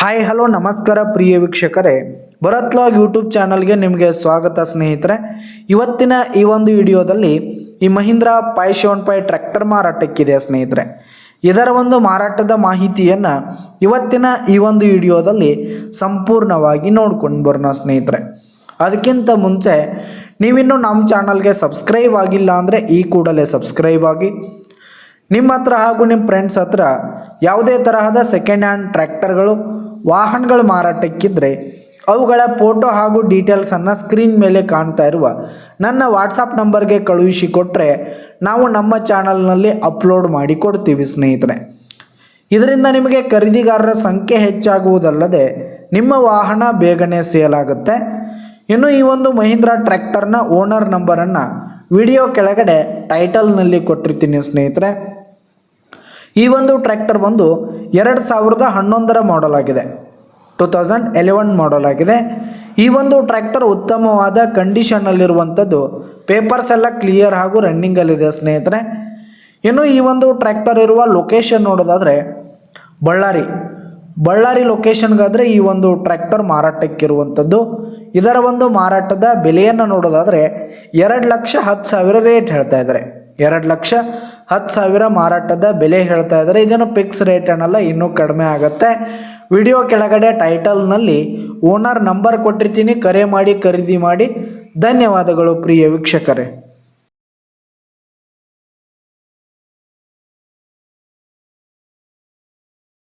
Hi hello ನಮಸ್ಕಾರ ಪ್ರಿಯ ವೀಕ್ಷಕರೇ. Bharat log YouTube ಚಾನಲ್ಗೆ ನಿಮಗೆ ಸ್ವಾಗತ ಸ್ನೇಹಿತರೆ. ಇವತ್ತಿನ ಈ ಒಂದು ವಿಡಿಯೋದಲ್ಲಿ ಈ Mahindra five seven five tractor ಮಾರಾಟಕ್ಕಿದೆ ಸ್ನೇಹಿತರೆ. ಇದರ ಒಂದು ಮಾರಾಟದ ಮಾಹಿತಿಯನ್ನು ಇವತ್ತಿನ ಈ ಒಂದು ವಿಡಿಯೋದಲ್ಲಿ ಸಂಪೂರ್ಣವಾಗಿ ನೋಡ್ಕೊಂಡು ಬರೋಣ ಸ್ನೇಹಿತರೆ. ಅದಕ್ಕಿಂತ ಮುಂಚೆ ನೀವಿನ್ನೂ ನಮ್ಮ ಚಾನಲ್ಗೆ ಸಬ್ಸ್ಕ್ರೈಬ್ ಆಗಿಲ್ಲ ಅಂದರೆ ಈ ಕೂಡಲೇ ಸಬ್ಸ್ಕ್ರೈಬ್ ಆಗಿ. ನಿಮ್ಮ ಹತ್ರ ಹಾಗೂ ನಿಮ್ಮ ಫ್ರೆಂಡ್ಸ್ ಹತ್ರ ಯಾವುದೇ ತರಹದ ಸೆಕೆಂಡ್ ಹ್ಯಾಂಡ್ ಟ್ರ್ಯಾಕ್ಟರ್ಗಳು ವಾಹನಗಳು ಮಾರಾಟಕ್ಕಿದ್ದರೆ ಅವುಗಳ ಫೋಟೋ ಹಾಗೂ ಡೀಟೇಲ್ಸನ್ನು ಸ್ಕ್ರೀನ್ ಮೇಲೆ ಕಾಣ್ತಾ ಇರುವ ನನ್ನ ವಾಟ್ಸಪ್ ನಂಬರ್ಗೆ ಕಳುಹಿಸಿ ಕೊಟ್ಟರೆ ನಾವು ನಮ್ಮ ಚಾನಲ್ನಲ್ಲಿ ಅಪ್ಲೋಡ್ ಮಾಡಿ ಕೊಡ್ತೀವಿ ಸ್ನೇಹಿತರೆ. ಇದರಿಂದ ನಿಮಗೆ ಖರೀದಿಗಾರರ ಸಂಖ್ಯೆ ಹೆಚ್ಚಾಗುವುದಲ್ಲದೆ ನಿಮ್ಮ ವಾಹನ ಬೇಗನೆ ಸೇಲ್ ಆಗುತ್ತೆ ಇನ್ನು ಈ ಒಂದು ಮಹೀಂದ್ರ ಟ್ರ್ಯಾಕ್ಟರ್ನ ಓನರ್ ನಂಬರನ್ನು ವಿಡಿಯೋ ಕೆಳಗಡೆ ಟೈಟಲ್ನಲ್ಲಿ ಕೊಟ್ಟಿರ್ತೀನಿ ಸ್ನೇಹಿತರೆ. ಈ ಒಂದು ಟ್ರ್ಯಾಕ್ಟರ್ ಬಂದು ಎರಡು ಸಾವಿರದ ಹನ್ನೊಂದರ ಮಾಡಲ್ ಆಗಿದೆ. ಟು ತೌಸಂಡ್ ಎಲೆವೆನ್ ಮಾಡಲ್ ಆಗಿದೆ. ಈ ಒಂದು ಟ್ರ್ಯಾಕ್ಟರ್ ಉತ್ತಮವಾದ ಕಂಡೀಷನ್ನಲ್ಲಿರುವಂಥದ್ದು ಪೇಪರ್ಸ್ ಎಲ್ಲ ಕ್ಲಿಯರ್ ಹಾಗೂ ರನ್ನಿಂಗಲ್ಲಿದೆ ಸ್ನೇಹಿತರೆ. ಇನ್ನು ಈ ಒಂದು ಟ್ರ್ಯಾಕ್ಟರ್ ಇರುವ ಲೊಕೇಶನ್ ನೋಡೋದಾದರೆ, ಬಳ್ಳಾರಿ. ಬಳ್ಳಾರಿ ಲೊಕೇಶನ್ಗಾದರೆ ಈ ಒಂದು ಟ್ರ್ಯಾಕ್ಟರ್ ಮಾರಾಟಕ್ಕಿರುವಂಥದ್ದು. ಇದರ ಒಂದು ಮಾರಾಟದ ಬೆಲೆಯನ್ನು ನೋಡೋದಾದರೆ, ಎರಡು ಲಕ್ಷ ಹತ್ತು ಸಾವಿರ ರೇಟ್ ಹೇಳ್ತಾ ಇದ್ದಾರೆ. ಎರಡು ಲಕ್ಷ ಹತ್ತು ಸಾವಿರ ಮಾರಾಟದ ಬೆಲೆ ಹೇಳ್ತಾ ಇದ್ದಾರೆ. ಇದನ್ನು ಫಿಕ್ಸ್ ರೇಟ್ ಅನ್ನಲ್ಲ, ಇನ್ನೂ ಕಡಿಮೆ ಆಗುತ್ತೆ. ವಿಡಿಯೋ ಕೆಳಗಡೆ ಟೈಟಲ್ನಲ್ಲಿ ಓನರ್ ನಂಬರ್ ಕೊಟ್ಟಿರ್ತೀನಿ, ಕರೆ ಮಾಡಿ, ಖರೀದಿ ಮಾಡಿ. ಧನ್ಯವಾದಗಳು ಪ್ರಿಯ ವೀಕ್ಷಕರೇ.